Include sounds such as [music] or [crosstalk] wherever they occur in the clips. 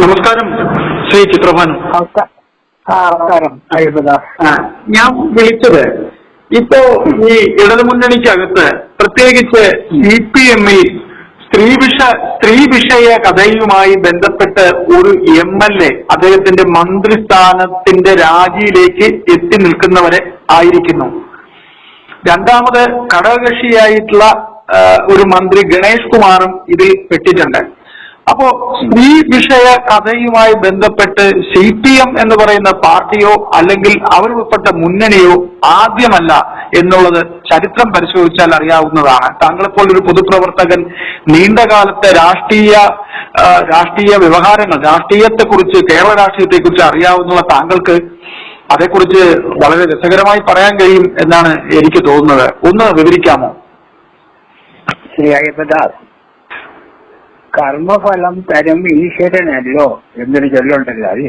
നമസ്കാരം. ശ്രീ ചിത്രഭാനു. നമസ്കാരം. ഞാൻ വിളിച്ചത് ഇപ്പോ ഈ ഇടതുമുന്നണിക്കകത്ത് പ്രത്യേകിച്ച് സി പി എമ്മിൽ സ്ത്രീ വിഷ സ്ത്രീ വിഷയ കഥയുമായി ബന്ധപ്പെട്ട് ഒരു എം എൽ എ അദ്ദേഹത്തിന്റെ മന്ത്രിസ്ഥാനത്തിന്റെ രാജിയിലേക്ക് എത്തി നിൽക്കുന്നവരെ ആയിരിക്കുന്നു. രണ്ടാമത് ഘടകകക്ഷിയായിട്ടുള്ള ഒരു മന്ത്രി ഗണേഷ് കുമാറും ഇതിൽ പെട്ടിട്ടുണ്ട്. അപ്പോ ഈ വിഷയ കഥയുമായി ബന്ധപ്പെട്ട് സി പി എം എന്ന് പറയുന്ന പാർട്ടിയോ അല്ലെങ്കിൽ അവർ ഉൾപ്പെട്ട മുന്നണിയോ ആദ്യമല്ല എന്നുള്ളത് ചരിത്രം പരിശോധിച്ചാൽ അറിയാവുന്നതാണ്. താങ്കളെപ്പോൾ ഒരു പൊതുപ്രവർത്തകൻ നീണ്ടകാലത്തെ രാഷ്ട്രീയ രാഷ്ട്രീയ വ്യവഹാരങ്ങൾ രാഷ്ട്രീയത്തെക്കുറിച്ച് കേരള രാഷ്ട്രീയത്തെക്കുറിച്ച് അറിയാവുന്ന താങ്കൾക്ക് അതേക്കുറിച്ച് വളരെ രസകരമായി പറയാൻ കഴിയും എന്നാണ് എനിക്ക് തോന്നുന്നത്. ഒന്ന് വിവരിക്കാമോ? ശ്രീ അയ്യപ്പദാസ് കർമ്മഫലം തരും ഈശ്വരനല്ലോ എന്നൊരു ചൊല്ലുണ്ടല്ലോ അത്.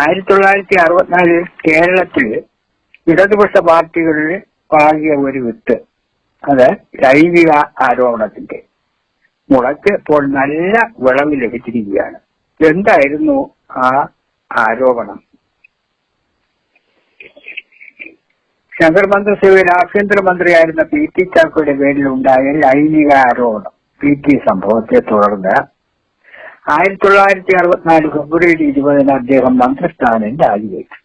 ആയിരത്തി തൊള്ളായിരത്തി അറുപത്തിനാലിൽ കേരളത്തിൽ ഇടതുപക്ഷ പാർട്ടികളിൽ പാകിയ ഒരു വിത്ത്. അത് ലൈംഗിക ആരോപണത്തിന്റെ മുളയ്ക്ക് ഇപ്പോൾ നല്ല വിളവ് ലഭിച്ചിരിക്കുകയാണ്. എന്തായിരുന്നു ആ ആരോപണം? ശങ്കർ മന്ത്രിസഭയിൽ ആഭ്യന്തരമന്ത്രിയായിരുന്ന പി ടി ചാക്കോയുടെ പേരിൽ ഉണ്ടായ ലൈംഗിക ആരോപണം. പി ടി സംഭവത്തെ തുടർന്ന് ആയിരത്തി തൊള്ളായിരത്തി അറുപത്തിനാല് ഫെബ്രുവരി ഇരുപതിന് അദ്ദേഹം മന്ത്രിസ്ഥാനം രാജിവെച്ചു.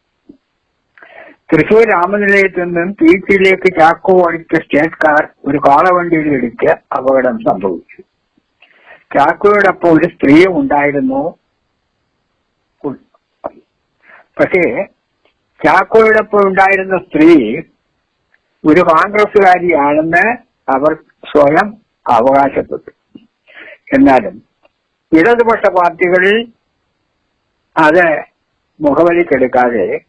തൃശൂർ രാമനിലയത്തിൽ നിന്നും പി ടിയിലേക്ക് ചാക്കോ ഓടിച്ച സ്റ്റേറ്റ് കാർ ഒരു കാളവണ്ടിയിൽ ഇടിച്ച് അപകടം സംഭവിച്ചു. ചാക്കോയോടൊപ്പം ഒരു സ്ത്രീയും ഉണ്ടായിരുന്നു. പക്ഷേ ചാക്കോയോടൊപ്പം ഉണ്ടായിരുന്ന സ്ത്രീ ഒരു കോൺഗ്രസുകാരിയാണെന്ന് അവർ സ്വയം അവകാശപ്പെട്ടു. എന്നാലും ഇടതുപക്ഷ പാർട്ടികളിൽ അത് മുഖവലിക്കെടുക്കാതെ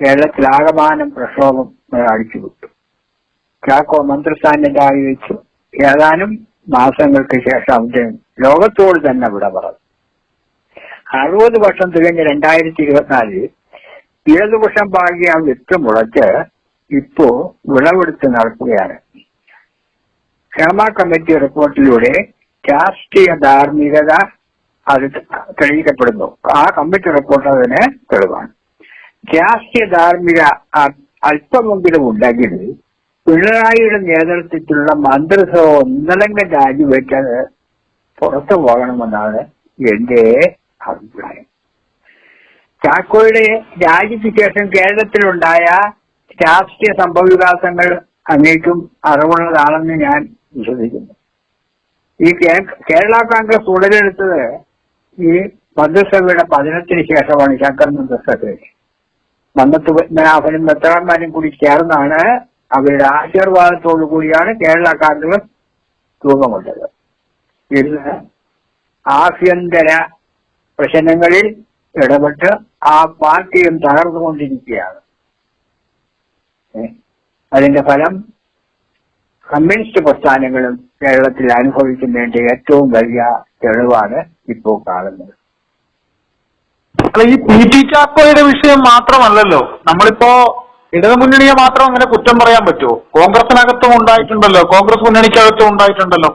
കേരളത്തിലാകമാനം പ്രക്ഷോഭം അടിച്ചുവിട്ടു. ചാക്കോ മന്ത്രിസ്ഥാനം രാജിവെച്ചു. ഏതാനും മാസങ്ങൾക്ക് ശേഷം അദ്ദേഹം ലോകത്തോട് തന്നെ വിട പറഞ്ഞു. അറുപത് വർഷം തികഞ്ഞ രണ്ടായിരത്തി ഇരുപത്തിനാലിൽ ഇടതുപക്ഷം പാകിയ ആ വിത്ത് മുളച്ച് ഇപ്പോ വിളവെടുത്ത് നടക്കുകയാണ്. ക്ഷേമ കമ്മിറ്റി റിപ്പോർട്ടിലൂടെ രാഷ്ട്രീയ ധാർമ്മികത അത് തെളിയിക്കപ്പെടുന്നു. ആ കമ്മിറ്റി റിപ്പോർട്ട് അതിന് തെളിവാണ്. രാഷ്ട്രീയ ധാർമ്മിക അല്പമെങ്കിലും ഉണ്ടെങ്കിൽ പിണറായിയുടെ നേതൃത്വത്തിലുള്ള മന്ത്രിസഭ ഒന്നടങ്കം രാജിവെച്ചത് പുറത്തു പോകണമെന്നാണ് എന്റെ അഭിപ്രായം. ചാക്കോയുടെ രാജിക്ക് ശേഷം കേരളത്തിലുണ്ടായ രാഷ്ട്രീയ സംഭവവികാസങ്ങൾ അങ്ങേക്കും അറിവുള്ളതാണെന്ന് ഞാൻ വിശ്വസിക്കുന്നു ഈ കേരള കോൺഗ്രസ് ഉടലെടുത്തത് ഈ മന്ത്രിസഭയുടെ പതനത്തിന് ശേഷമാണ് ശങ്കർ മന്ത്രിസഭയിൽ മന്നത്ത് പത്മനാഭനും മെത്രാന്മാരും കൂടി ചേർന്നാണ് അവരുടെ ആശീർവാദത്തോടു കൂടിയാണ് കേരള കോൺഗ്രസ് രൂപം കൊണ്ടത് ഇന്ന് ആഭ്യന്തര പ്രശ്നങ്ങളിൽ ഇടപെട്ട് ആ പാർട്ടിയും തകർന്നുകൊണ്ടിരിക്കുകയാണ്? അതിന്റെ ഫലം കമ്മ്യൂണിസ്റ്റ് പ്രസ്ഥാനങ്ങളും കേരളത്തിൽ അനുഭവിക്കുന്നതിന്റെ ഏറ്റവും വലിയ തെളിവാണ് ഇപ്പോൾ കാണുന്നത്. അല്ല ഈ പി ടി ചാക്കോയുടെ വിഷയം മാത്രമല്ലല്ലോ. നമ്മളിപ്പോ ഇടതുമുന്നണിയെ മാത്രം അങ്ങനെ കുറ്റം പറയാൻ പറ്റുമോ? കോൺഗ്രസിനകത്തും ഉണ്ടായിട്ടുണ്ടല്ലോ. കോൺഗ്രസ് മുന്നണിക്കകത്തും ഉണ്ടായിട്ടുണ്ടല്ലോ.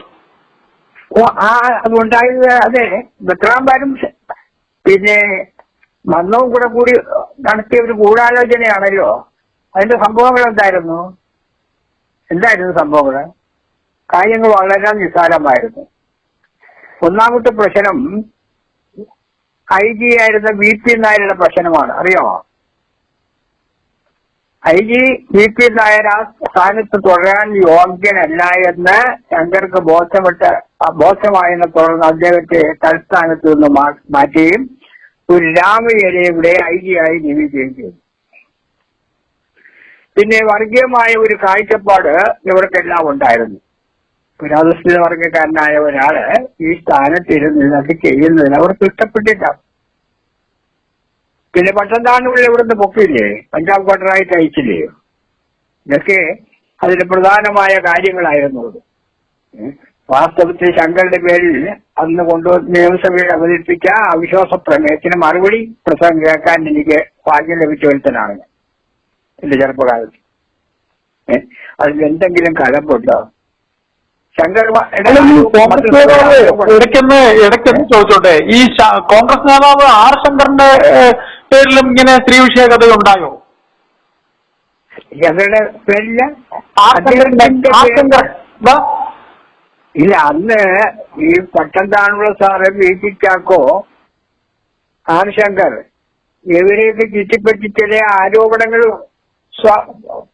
ഓ, ആ അതുണ്ടായത് അതെ. ബത്രാംബാരും പിന്നെ മന്നവും കൂടെ കൂടി നടത്തിയ ഒരു ഗൂഢാലോചനയാണല്ലോ. അതിന്റെ സംഭവങ്ങൾ എന്തായിരുന്നു? എന്തായിരുന്നു സംഭവങ്ങൾ കാര്യങ്ങൾ വളരെ നിസ്സാരമായിരുന്നു. ഒന്നാമത്തെ പ്രശ്നം ഐ ജി ആയിരുന്ന വി പി നായരുടെ പ്രശ്നമാണ്. അറിയാമോ I G V P Nair ആ സ്ഥാനത്ത് തുടരാൻ യോഗ്യനല്ല എന്ന് ശങ്കർക്ക് ബോധ്യപ്പെട്ട ബോധ്യമായെന്ന് തുടർന്ന് അദ്ദേഹത്തെ തൽസ്ഥാനത്ത് നിന്ന് മാറ്റുകയും ഒരു രാമയ്യരെ ഇവിടെ ഐ ജി ആയി നിയമിക്കുകയും ചെയ്തു. പിന്നെ വർഗീയമായ ഒരു കാഴ്ചപ്പാട് ഇവർക്കെല്ലാം ഉണ്ടായിരുന്നു. പുരാതസ്ഥിത വർഗക്കാരനായ ഒരാൾ ഈ സ്ഥാനത്തിരുന്ന് ഇതൊക്കെ ചെയ്യുന്നതിന് അവർക്ക് ഇഷ്ടപ്പെട്ടില്ല. പിന്നെ പട്ടംതാണുള്ള ഇവിടുന്ന് പൊക്കില്ലേ പഞ്ചാബ് ക്വാർട്ടറായിട്ട് അയച്ചില്ലേ? ഇതൊക്കെ അതിന് പ്രധാനമായ കാര്യങ്ങളായിരുന്നു അത്. വാസ്തവത്തിൽ ശങ്കരുടെ പേരിൽ അന്ന് കൊണ്ടുവന്ന് നിയമസഭയിൽ അവതരിപ്പിച്ച അവിശ്വാസ പ്രമേയത്തിന് മറുപടി പ്രസംഗം കേൾക്കാൻ എനിക്ക് ഭാഗ്യം ലഭിച്ച ഒരുത്തനാണ് ഞാൻ. എന്റെ ചെറുപ്പകാലത്ത്? അതിൽ എന്തെങ്കിലും കലമ്പുണ്ടോ? ശങ്കർ ഇടയ്ക്കൊന്ന് ഇടയ്ക്കൊന്ന് ചോദിച്ചോട്ടെ. ഈ കോൺഗ്രസ് നേതാവ് ആർ ശങ്കറിന്റെ പേരിലും ഇങ്ങനെ സ്ത്രീ വിഷയ കഥ ഉണ്ടായോ ഞങ്ങളുടെ പേരിൽ ആർ ശങ്കറിന്റെ ആർ ശങ്കർ ദാ, ഇല്ല അന്ന് ഈ പട്ടംതാണുള്ള sir B Chacko R Shankar ഇവരെയൊക്കെ ചുറ്റിപ്പറ്റി ചില ആരോപണങ്ങൾ സ്വ-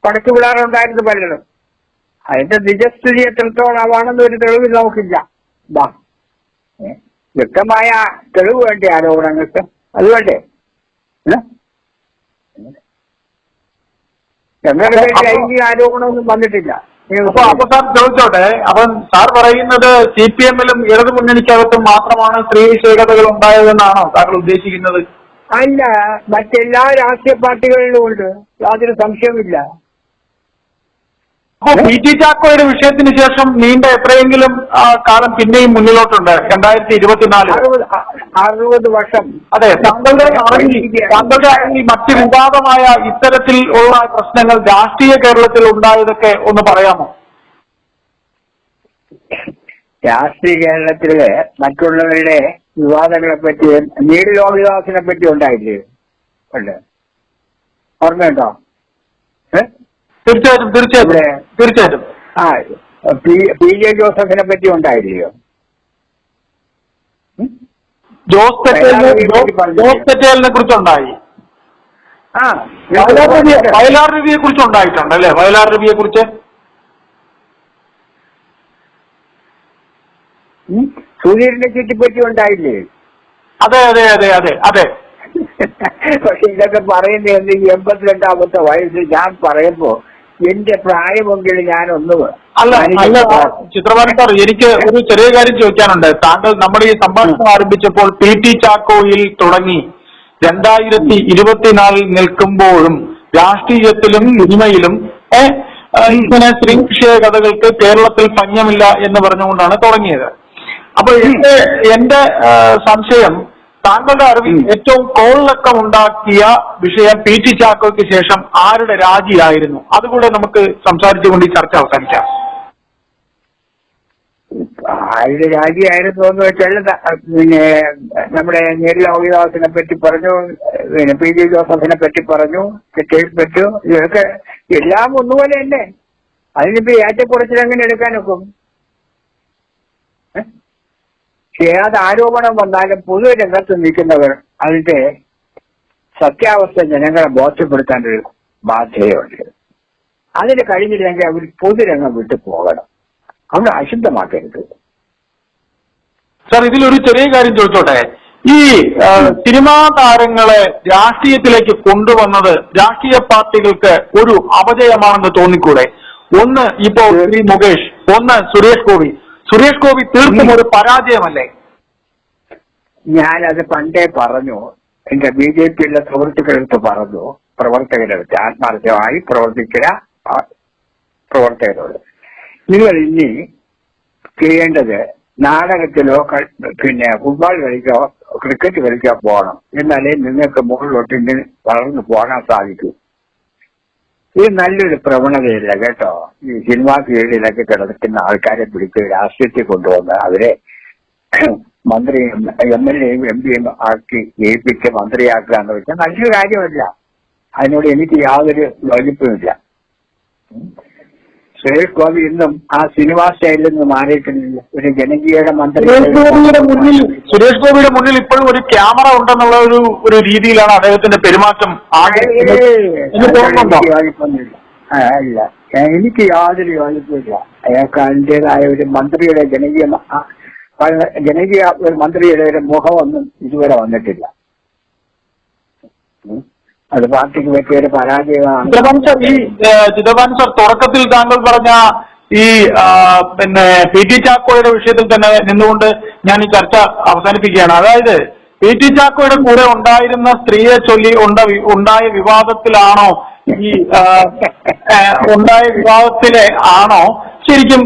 പടച്ചു വിടാറുണ്ടായിരുന്നു പലരും അതിന്റെ നിജസ്ഥിതി എത്രത്തോളമാണെന്ന് ഒരു തെളിവ് നമുക്കില്ല? വ്യക്തമായ തെളിവ് വേണ്ടേ ആരോപണങ്ങൾക്ക്? അത് വേണ്ടേ? ഞങ്ങളുടെ ലൈംഗിക ആരോപണമൊന്നും വന്നിട്ടില്ല. അപ്പൊ അപ്പൊ സാർ ചോദിച്ചോട്ടെ അപ്പം സാർ പറയുന്നത് സി പി എമ്മിലും ഇടതു മുന്നണിക്കകത്തും മാത്രമാണ് സ്ത്രീ വിഷയ കഥകൾ ഉണ്ടായതെന്നാണോ താങ്കൾ ഉദ്ദേശിക്കുന്നത്? അല്ല മറ്റെല്ലാ രാഷ്ട്രീയ പാർട്ടികളിലും ഉണ്ട്. യാതൊരു സംശയമില്ല പി ടി ചാക്കോയുടെ വിഷയത്തിന് ശേഷം നീണ്ട എത്രയെങ്കിലും കാലം പിന്നെയും മുന്നിലോട്ടുണ്ട്. രണ്ടായിരത്തി ഇരുപത്തിനാല് അറുപത് വർഷം. അതെ താങ്കളുടെ താങ്കളുടെ അറിവിൽ മറ്റ് വിവാദമായ ഇത്തരത്തിൽ ഉള്ള പ്രശ്നങ്ങൾ രാഷ്ട്രീയ കേരളത്തിൽ ഉണ്ടായതൊക്കെ ഒന്ന് പറയാമോ? രാഷ്ട്രീയ കേരളത്തിലെ മറ്റുള്ളവരുടെ വിവാദങ്ങളെ പറ്റി നീട് ലോകദാസിനെ പറ്റി ഉണ്ടായില്ലേ? ഉണ്ട്. ഓർമ്മയുണ്ടോ? തീർച്ചയായിട്ടും തീർച്ചയായിട്ടും. തീർച്ചയായിട്ടും. ആ പി ജെ ജോസഫിനെ പറ്റി ഉണ്ടായില്ലയോ? ജോസ് കുറിച്ചുണ്ടായി. ആ വയലാർ രവിയെ കുറിച്ച് ഉണ്ടായിട്ടുണ്ട് അല്ലെ? വയലാർ രവിയെ കുറിച്ച്? ഉം? സുധീറിനെ ചുറ്റിപ്പറ്റി ഉണ്ടായില്ലേ? അതെ അതെ അതെ അതെ അതെ. പക്ഷെ ഇതൊക്കെ പറയുന്നത് ഈ എൺപത്തിരണ്ടാമത്തെ വയസ്സിൽ ഞാൻ പറയുമ്പോ എന്റെ പ്രായമെങ്കിലും ഞാൻ ഒന്ന് അല്ല അല്ല ചിത്രപാലൻ സാർ എനിക്ക് ഒരു ചെറിയ കാര്യം ചോദിക്കാനുണ്ട്. താങ്കൾ നമ്മുടെ ഈ സംഭാഷണം ആരംഭിച്ചപ്പോൾ പി ടി ചാക്കോയിൽ തുടങ്ങി. രണ്ടായിരത്തി ഇരുപത്തിനാലിൽ നിൽക്കുമ്പോഴും രാഷ്ട്രീയത്തിലും ആ, ഇങ്ങനെ സ്ത്രീ വിഷയ കഥകൾക്ക് കേരളത്തിൽ പഞ്ഞമില്ല എന്ന് പറഞ്ഞുകൊണ്ടാണ് തുടങ്ങിയത്. അപ്പൊ എന്റെ എന്റെ സംശയം താങ്കളുടെ അറിവിൽ ഏറ്റവും കോളിളക്കം ഉണ്ടാക്കിയ വിഷയം പി ടി ചാക്കോയ്ക്ക് ശേഷം ആരുടെ രാജിയായിരുന്നു? അതുകൂടെ നമുക്ക് സംസാരിച്ചുകൊണ്ട് ഈ ചർച്ച അവസാനിക്കാം. ആരുടെ രാജിയായിരുന്നു എന്ന് വെച്ചാൽ പിന്നെ നമ്മുടെ നീല ലോകിദാസിനെ പറ്റി പറഞ്ഞു പിന്നെ പി ജെ ജോസഫിനെ പറ്റി പറഞ്ഞു തെറ്റയിൽ പറ്റു ഇതൊക്കെ എല്ലാം ഒന്നുപോലെ തന്നെ. അതിനിപ്പോ ഏറ്റക്കുറച്ചിൽ എങ്ങനെ എടുക്കാനൊക്കും? ഏത് ആരോപണം വന്നാലും പൊതുരംഗത്ത് നിൽക്കുന്നവർ അതിന്റെ സത്യാവസ്ഥ ജനങ്ങളെ ബോധ്യപ്പെടുത്താൻ ഒരു ബാധ്യതയുണ്ട്. അതിന് കഴിഞ്ഞില്ലെങ്കിൽ അവർ പൊതുരംഗം വിട്ടു പോകണം. അവിടെ അശുദ്ധമാക്കരുത്. സാർ ഇതിലൊരു ചെറിയ കാര്യം ചോദിച്ചോട്ടെ. ഈ സിനിമാ താരങ്ങളെ രാഷ്ട്രീയത്തിലേക്ക് കൊണ്ടുവന്നത് രാഷ്ട്രീയ പാർട്ടികൾക്ക് ഒരു അപജയമാണെന്ന് തോന്നിക്കൂടെ? ഒന്ന് ഇപ്പോ ശ്രീ മുകേഷ് ഒന്ന് സുരേഷ് ഗോപി. സുരേഷ് ഗോപി തീർത്തും ഒരു പരാജയമല്ലേ? ഞാനത് പണ്ടേ പറഞ്ഞു. എന്റെ ബി ജെ പിയിലെ സുഹൃത്തുക്കളെടുത്ത് പറഞ്ഞു. പ്രവർത്തകരെടുത്ത് ആത്മാർത്ഥമായി പ്രവർത്തിക്കുക പ്രവർത്തകരോട്. നിങ്ങൾ ഇനി ചെയ്യേണ്ടത് നാടകത്തിലോ പിന്നെ ഫുട്ബോൾ കളിക്കോ ക്രിക്കറ്റ് കളിക്കോ പോകണം. എന്നാലേ നിങ്ങൾക്ക് മുകളിലോട്ട് വളർന്നു പോകാൻ സാധിക്കൂ. ഇത് നല്ലൊരു പ്രവണതയില്ല കേട്ടോ ഈ സിനിമാ ഫീൽഡിലൊക്കെ കിടക്കുന്ന ആൾക്കാരെ പിടിച്ച് രാഷ്ട്രീയത്തിൽ കൊണ്ടുവന്ന് അവരെ മന്ത്രിയും എം എൽ എയും എം പിയും ആക്കി ജയിപ്പിച്ച് മന്ത്രിയാക്കുക എന്ന് വെച്ചാൽ നല്ലൊരു കാര്യമല്ല അതിനോട് എനിക്ക് യാതൊരു യോജിപ്പുമില്ല ഉം. സുരേഷ് ഗോപി ഇന്നും ആ സിനിമാ സ്റ്റൈലിൽ നിന്ന് മാറിയിട്ടില്ല ഒരു ജനകീയയുടെ മന്ത്രി സുരേഷ് ഗോപിയുടെ മുന്നിൽ സുരേഷ് ഗോപിയുടെ മുന്നിൽ ഇപ്പോഴും ഒരു ക്യാമറ ഉണ്ടെന്നുള്ള ഒരു ഒരു രീതിയിലാണ് അദ്ദേഹത്തിന്റെ പെരുമാറ്റം ആകെ അല്ല എനിക്ക് ആ, ഇല്ല എനിക്ക് യാതൊരു യോജിപ്പില്ല അയാൾക്ക് അതിന്റെതായ ഒരു മന്ത്രിയുടെ ജനകീയ ജനകീയ ഒരു മന്ത്രിയുടെ ഒരു മുഖമൊന്നും ഇതുവരെ വന്നിട്ടില്ല. അത് പാർട്ടിക്ക് പറ്റിയ ഒരു പരാജയമാണ്. ചിദംബരം സർ തുടക്കത്തിൽ താങ്കൾ പറഞ്ഞ ഈ പിന്നെ പി ടി ചാക്കോയുടെ വിഷയത്തിൽ തന്നെ നിന്നുകൊണ്ട് ഞാൻ ഈ ചർച്ച അവസാനിപ്പിക്കുകയാണ്. അതായത് പി ടി ചാക്കോയുടെ കൂടെ ഉണ്ടായിരുന്ന സ്ത്രീയെ ചൊല്ലി ഉണ്ട ഉണ്ടായ വിവാദത്തിലാണോ ഈ ഉണ്ടായ വിവാദത്തിലെ ആണോ? ശരിക്കും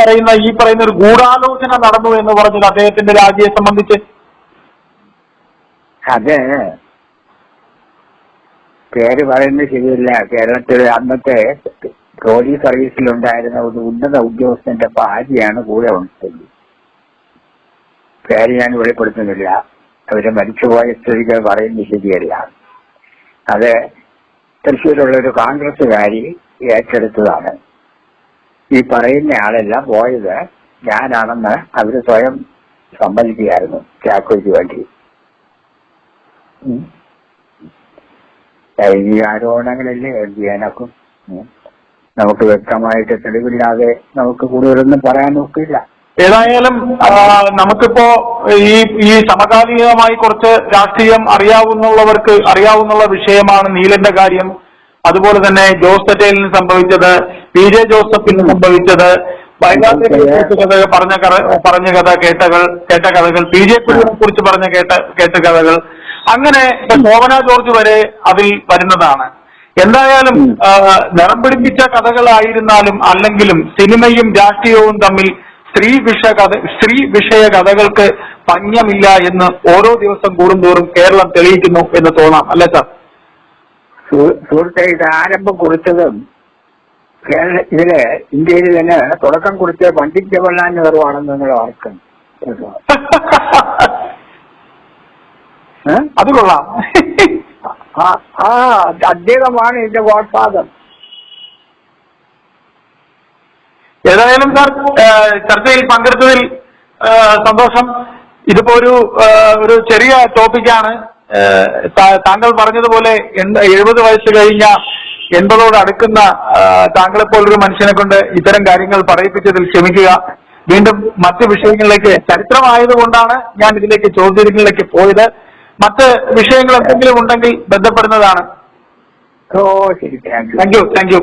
പറയുന്ന ഈ പറയുന്ന ഒരു ഗൂഢാലോചന നടന്നു എന്ന് പറഞ്ഞത് അദ്ദേഹത്തിന്റെ രാജിയെ സംബന്ധിച്ച്? അത്. പേര് പറയുന്നത് ശരിയല്ല. കേരളത്തിലെ അന്നത്തെ പോലീസ് സർവീസിലുണ്ടായിരുന്ന ഒരു ഉന്നത ഉദ്യോഗസ്ഥന്റെ ഭാര്യയാണ് കൂടെ ഉണ്ടെങ്കിൽ. പേര് ഞാൻ വെളിപ്പെടുത്തുന്നില്ല. അവർ മരിച്ചുപോയ സ്ഥിതികൾ പറയുന്നത് ശരിയല്ല. അത് തൃശ്ശൂരുള്ള ഒരു കോൺഗ്രസ്സുകാരി ഏറ്റെടുത്തതാണ്. ഈ പറയുന്ന ആളെല്ലാം പോയത് ഞാനാണെന്ന് അവർ സ്വയം സമ്മതിക്കുകയായിരുന്നു. ചാക്കോയ്ക്ക് വേണ്ടി. ഈ ആരോപണങ്ങളല്ലേ ചെയ്യാനൊക്കും നമുക്ക് വ്യക്തമായിട്ട് തെളിവില്ലാതെ നമുക്ക് കൂടുതലൊന്നും പറയാൻ നോക്കില്ല. ഏതായാലും നമുക്കിപ്പോ ഈ ഈ സമകാലികമായി കുറച്ച് രാഷ്ട്രീയം അറിയാവുന്നവർക്ക് അറിയാവുന്ന വിഷയമാണ് നീലന്റെ കാര്യം. അതുപോലെ തന്നെ ജോസ് തെറ്റേലിന് സംഭവിച്ചത് പി ജെ ജോസഫിന് സംഭവിച്ചത് വൈകാതെ പറഞ്ഞ കഥ പറഞ്ഞ കഥ കേട്ടകൾ കേട്ട കഥകൾ പി ജെ കുര്യനെ കുറിച്ച് പറഞ്ഞ കേട്ട കേട്ട കഥകൾ. അങ്ങനെ ശോഭന ജോർജ് വരെ അതിൽ വരുന്നതാണ് എന്തായാലും നിറം പിടിപ്പിച്ച കഥകളായിരുന്നാലും അല്ലെങ്കിലും സിനിമയും രാഷ്ട്രീയവും തമ്മിൽ സ്ത്രീ വിഷ കഥ സ്ത്രീ വിഷയ കഥകൾക്ക് പഞ്ഞമില്ല എന്ന് ഓരോ ദിവസം കൂടുന്തോറും കേരളം തെളിയിക്കുന്നു എന്ന് തോന്നാം അല്ലേ സാർ സുഹൃത്തെ ഇത് ആരംഭം കുറിച്ചതും കേരള ഇതിൽ ഇന്ത്യയിൽ തന്നെ തുടക്കം കുറിച്ച പണ്ഡിറ്റ് ജവഹർലാൽ നെഹ്റു ആണെന്ന് നിങ്ങൾ ഓർക്കും കേട്ടോ. [laughs] ഏ? അത് കൊള്ളാം. ആ അദ്ദേഹമാണ് ഇതിന്റെ ഗോഡ് ഫാദർ ഏതായാലും സാർ ചർച്ചയിൽ പങ്കെടുത്തതിൽ സന്തോഷം. ഇതിപ്പോ ഒരു ഒരു ചെറിയ ടോപ്പിക്കാണ്. താങ്കൾ പറഞ്ഞതുപോലെ എഴുപത് വയസ്സ് കഴിഞ്ഞ എൺപതോട് അടുക്കുന്ന താങ്കളെ താങ്കളെപ്പോലൊരു മനുഷ്യനെ കൊണ്ട് ഇത്തരം കാര്യങ്ങൾ പറയിപ്പിച്ചതിൽ ക്ഷമിക്കുക. വീണ്ടും മറ്റു വിഷയങ്ങളിലേക്ക് ചരിത്രമായതുകൊണ്ടാണ് ഞാൻ ഇതിലേക്ക് ചോദ്യങ്ങളിലേക്ക് പോയത്. മറ്റ് വിഷയങ്ങൾ എന്തെങ്കിലും ഉണ്ടെങ്കിൽ ബന്ധപ്പെടുന്നതാണ്. ഓ ശരി. Thank you thank you